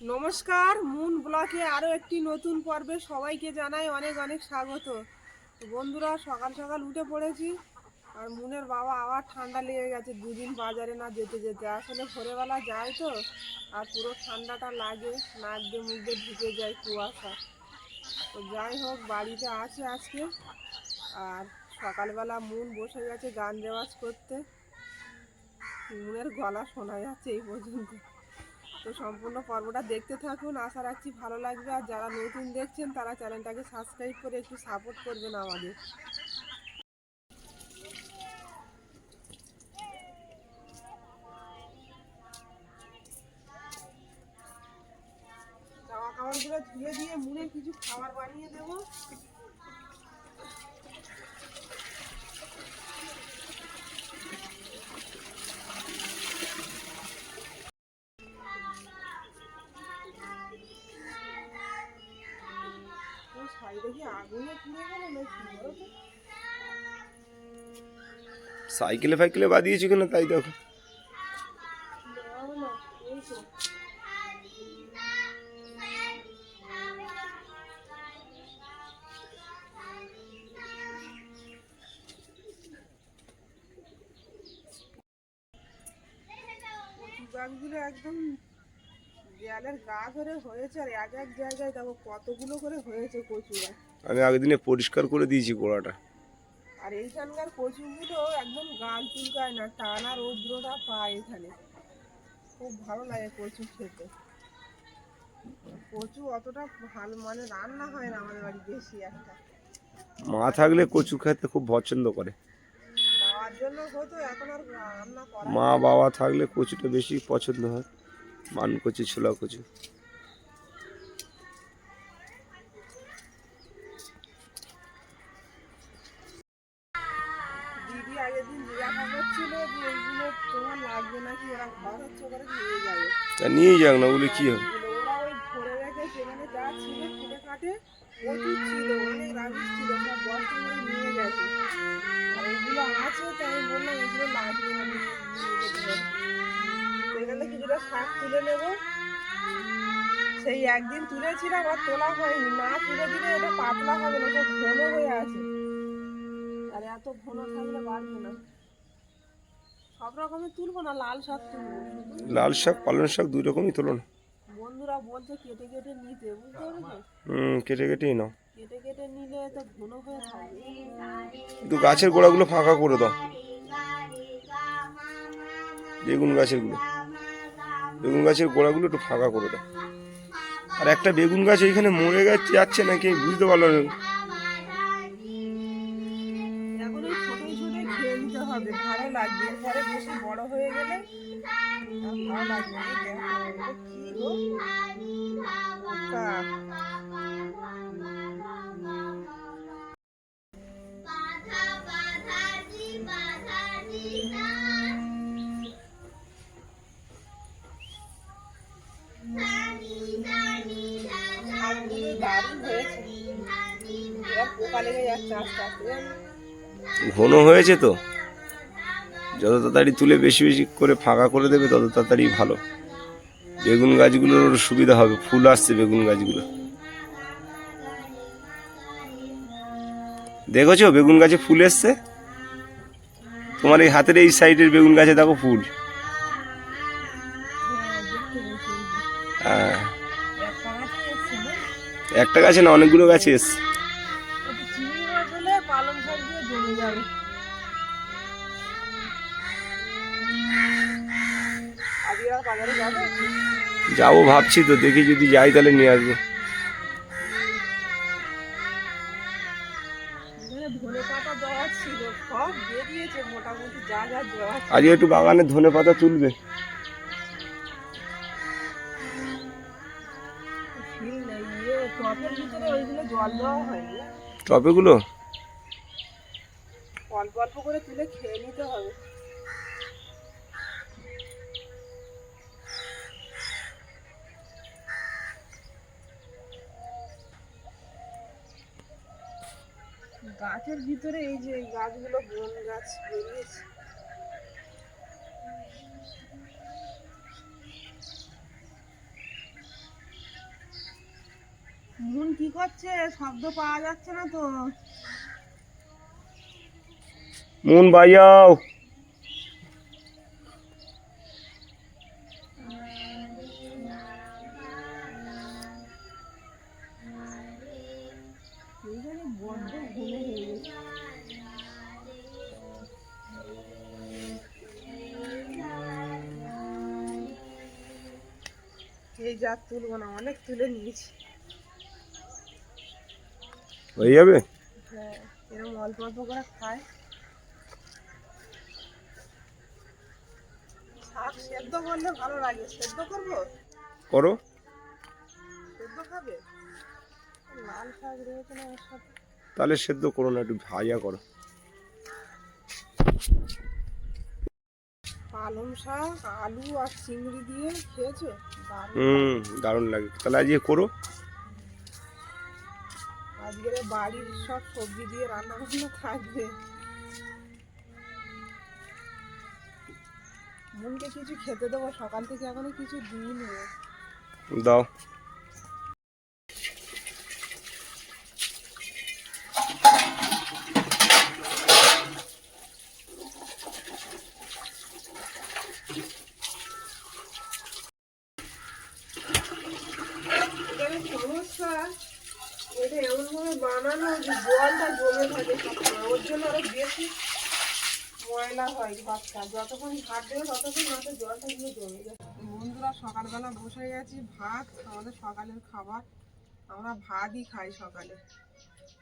নমস্কার, মুন ব্লকে আরও একটি নতুন পর্বে সবাইকে জানাই অনেক অনেক স্বাগত। বন্ধুরা, সকাল সকাল উঠে পড়েছি, আর মুনের বাবা আবার ঠান্ডা লেগে গেছে, দুদিন বাজারে না যেতে যেতে। আসলে ভোরবেলা যায় তো, আর পুরো ঠান্ডাটা লাগে, নাক দিয়ে মুখ দিয়ে ঢুকে যায় কুয়াশা। তো যাই হোক, বাড়িতে আছে আজকে, আর সকালবেলা মুন বসে গেছে গান রেওয়াজ করতে। মুনের গলা শোনা যাচ্ছে এই পর্যন্ত। তো সম্পূর্ণ পর্বটা দেখতে থাকুন। আশা রাখছি ভালো লাগবে। আর যারা নতুন দেখছেন, তারা চ্যানেলটাকে সাবস্ক্রাইব করে একটু সাপোর্ট করবেন আমাদের। জামা ধুয়ে দিয়ে মুড়ে কিছু খাবার বানিয়ে দেবো। শাড়িটা কি আগুনে পুড়ে গেল না কি বলো তো? সাইকেলে ফাইকেলে বাদিয়েছি কেন তাই দেখো ধরে হয়েছে আর এক এক জায়গায় দেখো কতগুলো করে হয়েছে কচু আমি আগের দিনে পরিষ্কার করে দিয়েছি গোড়াটা। আর এইখানকার কচুগুলো একদম গাল চুলকায় না টানা রৌদ্রটা পায় এখানে। খুব ভালো লাগে কচু খেতে। কচু অতটা ভালো মানে রান্না হয় না আমাদের বাড়ি বেশি একটা। মা থাকলে কচু খেতে খুব পছন্দ করে। খাওয়ার জন্য হতো এখন আর রান্না করা মা বাবা থাকলে কচুটা বেশি পছন্দ হয়। মান কচু ছোলা কচু আগের দিন জিজ্ঞাসা করছিল যে এইগুলো তোমার লাগবে নাকি ওরা ঘর হচ্ছে করে নিয়ে যাবে। তা নিয়েই যাক না ওগুলো কি হবে? ওরা ওই ভরে রেখে সেখানে যা ছিল খুলে কাটে প্রচুর ছিল অনেক রাবিশ ছিল সব বস্তা করে নিয়ে গেছে। আর আছে তাই আমি বললাম লাগবে না নিয়ে নিয়ে সেখানে কিছুটা শাক তুলে নেব। সেই একদিন তুলেছিলাম আর তোলা হয়নি। না তুলে দিলে এটা পাতলা হবে না ঘন এত ঘন থাকলে বাড়বে না। সব রকমের তুলবো না লাল শাক তুলবো। লাল শাক পালং শাক দুই রকমই তোলো না। বন্ধুরা বলছে কেটে কেটে নিতে বুঝতে পেরেছ? হুম কেটে কেটেই নাও। কেটে কেটে নিলে তো ঘন হয়ে থাকবে কিন্তু গাছের গোড়াগুলো ফাঁকা করে দাও। বেগুন গাছেরগুলো। বেগুন গাছের গোড়াগুলো একটু ফাঁকা করে দাও। আর একটা বেগুন গাছ এইখানে মরে গেছে যাচ্ছে নাকি বুঝতে পারলাম না। নিতে হবে। ভালো লাগবে। এরপরে বেশি বড় হয়ে গেলে ভালো লাগবে? ঘন হয়েছে তো? যত তাড়াতাড়ি তুলে বেশি বেশি করে ফাঁকা করে দেবে, তত তাড়াতাড়ি ভালো। বেগুন গাছগুলোর সুবিধা হবে, ফুল আসছে বেগুন গাছগুলো। দেখেছ বেগুন গাছে ফুল এসছে? তোমার এই হাতের এই সাইডের বেগুন গাছে দেখো ফুল। হ্যাঁ? একটা গাছে না, অনেকগুলো গাছে এসছে। যাবে ভাবছি তো, দেখি যদি যাই তাহলে নিয়ে আসব। আজকে একটু বাগানে ধনে পাতা তুলবে। টপেগুলো অল্প অল্প করে তুলে খেয়ে নিতে হবে। কাঠের ভিতরে এই যে গাছগুলো বন গাছ বেরিয়েছে। মন কি করছে? শব্দ পাওয়া যাচ্ছে না তো। মন বাজাও যা তুলবো না অনেক তুলে নিয়েছি। হয়ে যাবে? হ্যাঁ এরকম অল্প অল্প করে খায়। শাক সেদ্ধ করলে ভালো লাগে। সেদ্ধ করব? করো। সেদ্ধ খাবে? লাল শাক রয়েছে না ওর সাথে? তাহলে সেদ্ধ করো না একটু ভাজা করো। পালং শাক আলু আর চিংড়ি দিয়ে খেয়েছো? হুম দারুণ লাগে। তাহলে আজকে করো। আজকে বাড়ির সব সবজি দিয়ে রান্না বান্না থাকবে। মনকে কিছু খেতে দেবো সকাল থেকে এখনও কিছু দিইনি। দাও এখানে সমস্যা এটা এমনভাবে বানানো যে জলটা জমে থাকে সবসময় ওর জন্য আরও বেশি ময়লা হয় ভাতটা যতক্ষণ ভাত দেবে ততক্ষণ ভাতের জলটা গিয়ে জমে যায় বন্ধুরা সকালবেলা বসে গেছি ভাত আমাদের সকালের খাবার। আমরা ভাতই খাই সকালে।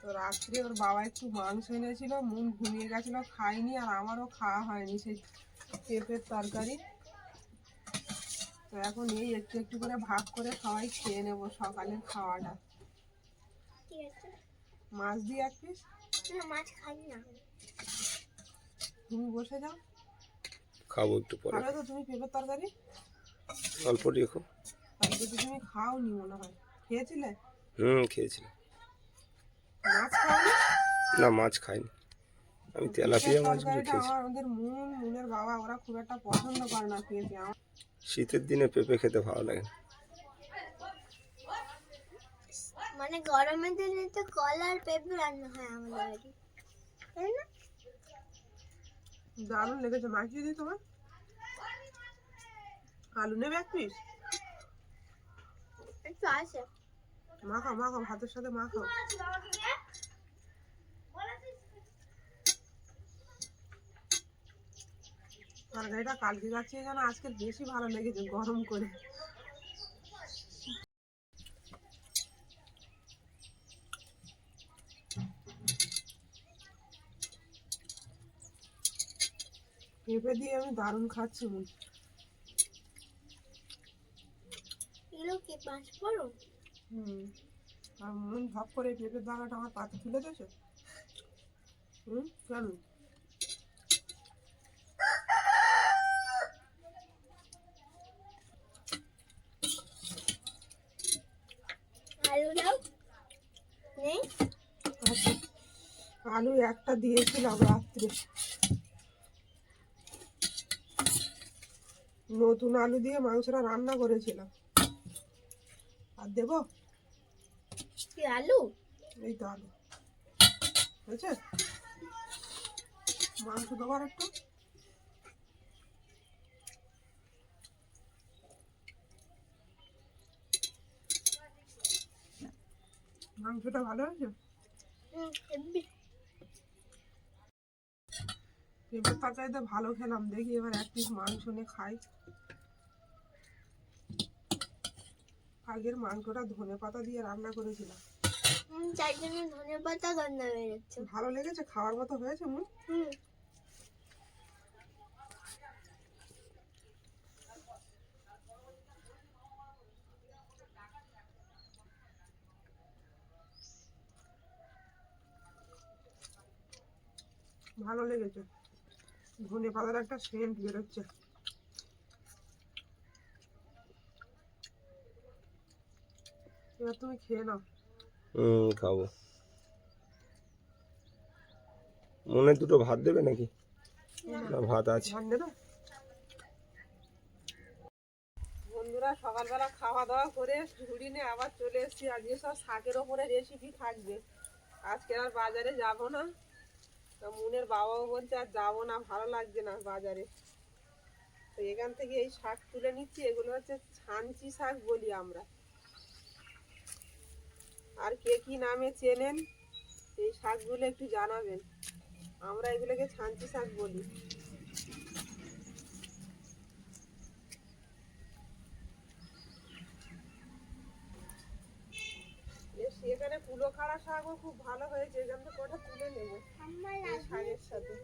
তো রাত্রে ওর বাবা একটু মাংস এনেছিল মন ঘুমিয়ে গেছিল খাইনি আর আমারও খাওয়া হয়নি সেই পেঁপের তরকারি। তো এখন এই একটু একটু করে ভাগ করে সবাই খেয়ে নেব সকালের খাওয়াটা। মাছ দিয়ে এক পিস? না মাছ খাই না তুমি বসে যাও। খাব একটু পরে। খাবে তো তুমি পেঁপের তরকারি? অল্প রেখো তাহলে তো তুমি খাওনি মনে হয়। খেয়েছিলে? হুম খেয়েছিলাম। মাছ খাওনি? না মাছ খাইনি। আমি তেলাপিয়া পেঁপের মাছগুলো খেয়েছি। আমাদের মুন মুনের বাবা ওরা খুব একটা পছন্দ করে না পেঁপে আমার শীতের দিনে পেঁপে খেতে ভালো লাগে না। মানে গরমের দিনে তো কলা আর পেঁপে রান্না হয় আমাদের বাড়ি তাই না? দারুণ লেগেছে। মাখিয়ে দিই তোমার? আলু নেবে এক পিস? একটু আছে মাখাও মাখাও ভাতের সাথে মাখাও। তরকারিটা কালকে যাচ্ছে যেন আজকে বেশি ভালো লেগেছে গরম করে। পেঁপে দিয়ে আমি দারুণ খাচ্ছি মন। এগুলো কি পাঁচ পড়ো হুম। আর মন ভাব করে পেঁপের দানাটা আমার পাতে তুলে দিয়েছে। হুম কেন আচ্ছা। আলু একটা দিয়েছিলাম রাত্রে। নতুন আলু দিয়ে মাংসটা রান্না করেছিলাম। আর দেবো? কি আলু? এই তো আলু। হয়েছে? মাংস দেবার একটু। মাংসটা ভালো হয়েছে। পেঁপের তরকারিতে ভালো খেলাম। দেখি এবার এক পিস মাংস নিয়ে খাই। আগের মাংসটা ধনে পাতা দিয়ে রান্না করেছিলাম। হুম, তার জন্য ধনে পাতা গন্ধ হয়ে ভালো লেগেছে? খাওয়ার মতো হয়েছে হুম। ভালো লেগেছে। ধনে পাতার একটা সেন্ট বেরোচ্ছে। এবার তুমি খেয়ে নাও। হুম খাব। মনে দুটো ভাত দেবে নাকি? না। ভাত আছে। বন্ধুরা সকালবেলা খাওয়া দাওয়া করে নিয়ে আবার চলে এসেছি। আজকে সব শাকের ওপরে রেসিপি থাকবে। আজকে আর বাজারে যাব না। তো মুনের বাবাও বলছে আর যাব না ভালো লাগছে না বাজারে। তো এখান থেকে এই শাক তুলে নিচ্ছি। এগুলো হচ্ছে ছাঞ্চি শাক বলি আমরা। আর কে কি নামে চেনেন? এই শাকগুলো একটু জানাবেন। আমরা এগুলোকে ছাঞ্চি শাক বলি। এখানে কুলো খাড়া শাকও খুব ভালো হয়েছে এখান থেকে কটা তুলে নেব। শাকের সাথে।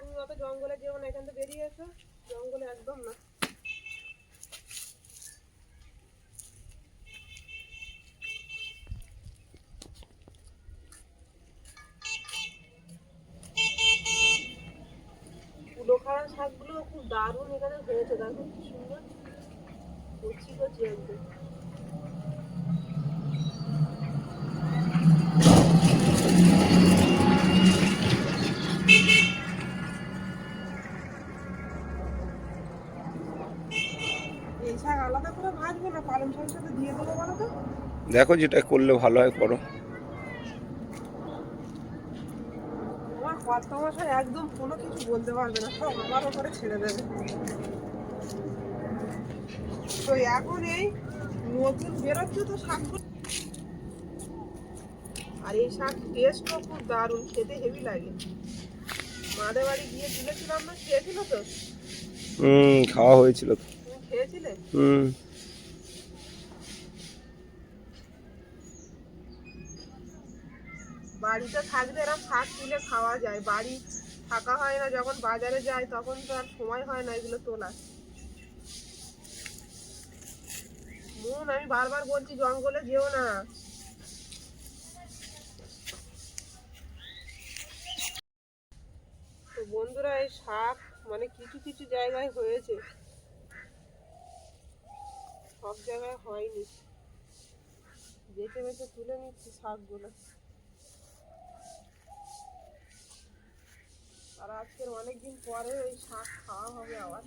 তুমি অত জঙ্গলে যেও না এখান থেকে বেরিয়ে এসো। জঙ্গলে একদম না। শাকগুলো খুব দারুণ এখানে হয়েছে দেখো কি সুন্দর। কচি কচি একদম। এই শাক আলাদা করে ভাজবো না? পালং শাকের সাথে দিয়ে দেবো বলো তো। দেখো যেটা করলে ভালো হয় করো আমার কর্তা মশাই একদম কোনো কিছু বলতে পারবে না সব আমার ওপরে ছেড়ে দেবে। তো এখন এই নতুন বেরোচ্ছে তো শাকগুলো আর এই শাক টেস্টও খুব দারুণ খেতে হেভি লাগে। মাদের বাড়ি গিয়ে তুলেছিলাম না খেয়েছিল তো? হুম খাওয়া হয়েছিল। তুমি খেয়েছিলে? হুম। বাড়িতে থাকলে এরকম শাক তুলে খাওয়া যায় বাড়ি থাকা হয় না, যখন বাজারে যায় তখন তো আর সময় হয় না এগুলো তোলার। মন, আমি বারবার বলছি, জঙ্গলে যেও না। তো বন্ধুরা, এই শাক মানে কিছু কিছু জায়গায় হয়েছে। সব জায়গায় হয়নি। বেছে বেছে তুলে নিচ্ছি শাকগুলো আর আজকের অনেকদিন পরে এই শাক খাওয়া হবে আবার।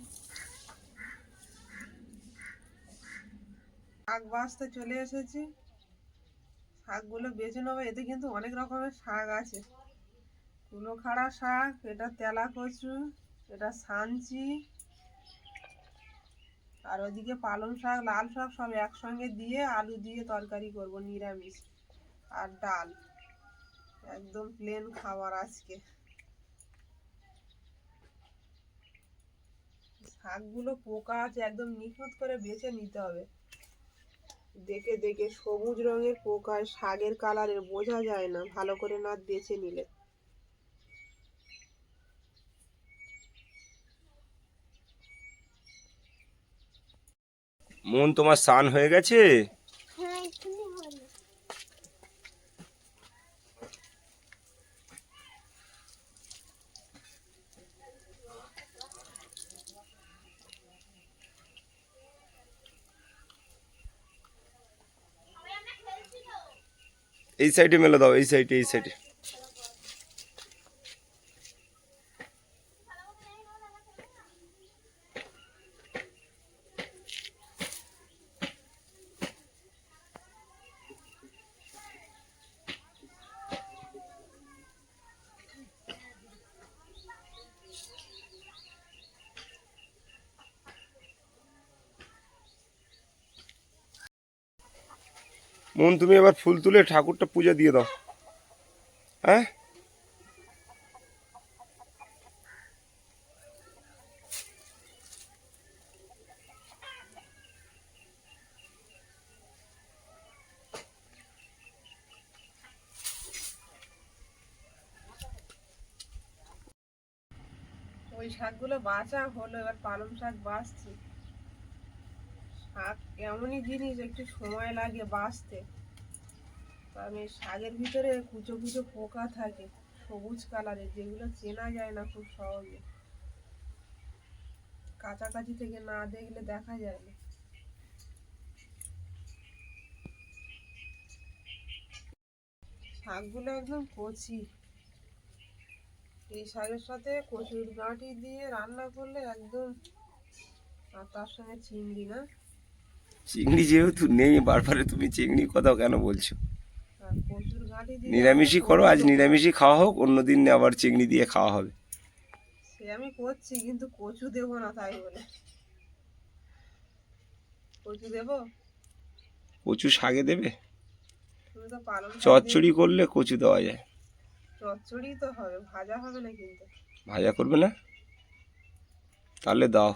শাক বাঁচতে চলে এসেছি। শাকগুলো বেছে নেব, এতে কিন্তু অনেক রকমের শাক আছে। কুলোখাড়া শাক, এটা তেলা কচু এটা সাঞ্চি আর ওদিকে পালং শাক, লাল শাক সব একসঙ্গে দিয়ে আলু দিয়ে তরকারি করব, নিরামিষ। আর ডাল, একদম প্লেন খাবার আজকে। শাকগুলো পোকা আছে, একদম নিখুঁত করে বেছে নিতে হবে। দেখে দেখে সবুজ রঙের পোকায় শাকের কালারের বোঝা যায় না, ভালো করে না বেছে নিলে। মন তোমার স্নান হয়ে গেছে হ্যাঁ এক্ষুনি হলো এই সাইডে মেলে দাও এই সাইডে এই সাইডে মন, তুমি এবার ফুল তুলে ঠাকুরটা পূজা দিয়ে দাও। হ্যাঁ? ওই শাকগুলো বাঁচা হলো, এবার পালং শাক বাঁচছি। শাক এমনই জিনিস, একটু সময় লাগে বাঁচতে। এই শাকের ভিতরে কুচো কুচো পোকা থাকে, সবুজ কালারের, যেগুলো চেনা যায় না খুব সহজে। কাছাকাছি থেকে না দেখলে দেখা যায় না। শাকগুলো একদম কচি। এই শাকের সাথে কচুর গাঁটি দিয়ে রান্না করলে একদম, আর তার সঙ্গে চিংড়ি না? চিংড়ি যেহেতু নেই বারবারে তুমি চিংড়ি কথা কেন বলছো? নিরামিষই করো আজ নিরামিষই খাওয়া হোক অন্যদিন আবার চিংড়ি দিয়ে খাওয়া হবে। সে আমি করছি কিন্তু কচু দেবো না তাই বলে। কচু দেবো? কচু শাকে দেবে? চচ্চড়ি করলে কচু দেওয়া যায়। চচ্চড়ি তো হবে ভাজা হবে না কিন্তু। ভাজা করবে না? তাহলে দাও।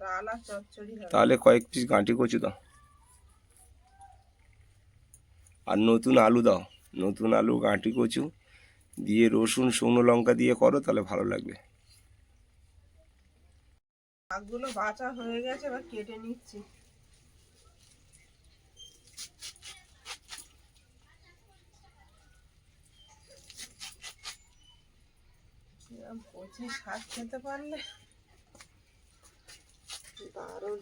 ডাল আর চচ্চড়ি হবে। তাহলে কয়েক পিস গাঁটি কচু দাও। আর নতুন আলু দাও। নতুন আলু গাঁটি কচু দিয়ে রসুন শুকনো লঙ্কা দিয়ে করো তাহলে ভালো লাগবে। শাকগুলো বাঁচা হয়ে গেছে এবার কেটে নিচ্ছি। কচি শাক খেতে পারলে দারুণ।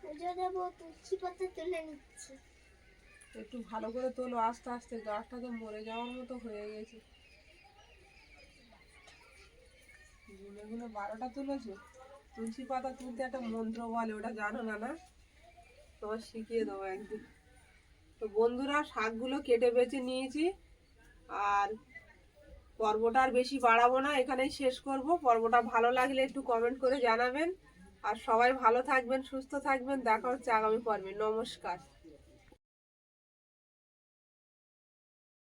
পুজো দেবো তুলসী পাতা তুলে নিচ্ছি। একটু ভালো করে তোলো, আস্তে আস্তে গাছটা তো মরে যাওয়ার মতো হয়ে গেছে। গুনে গুনে বারোটা তুলেছো? তুলসী পাতা তুলতে একটা মন্ত্র বলে, ওটা জানো না না তোমার শিখিয়ে দেবো একদিন। তো বন্ধুরা, শাকগুলো কেটে বেছে নিয়েছি, আর পর্বটা আর বেশি বাড়াবো না, এখানেই শেষ করব। পর্বটা ভালো লাগলে একটু কমেন্ট করে জানাবেন। আর সবাই ভালো থাকবেন, সুস্থ থাকবেন, দেখা হচ্ছে আগামী পর্বে। নমস্কার।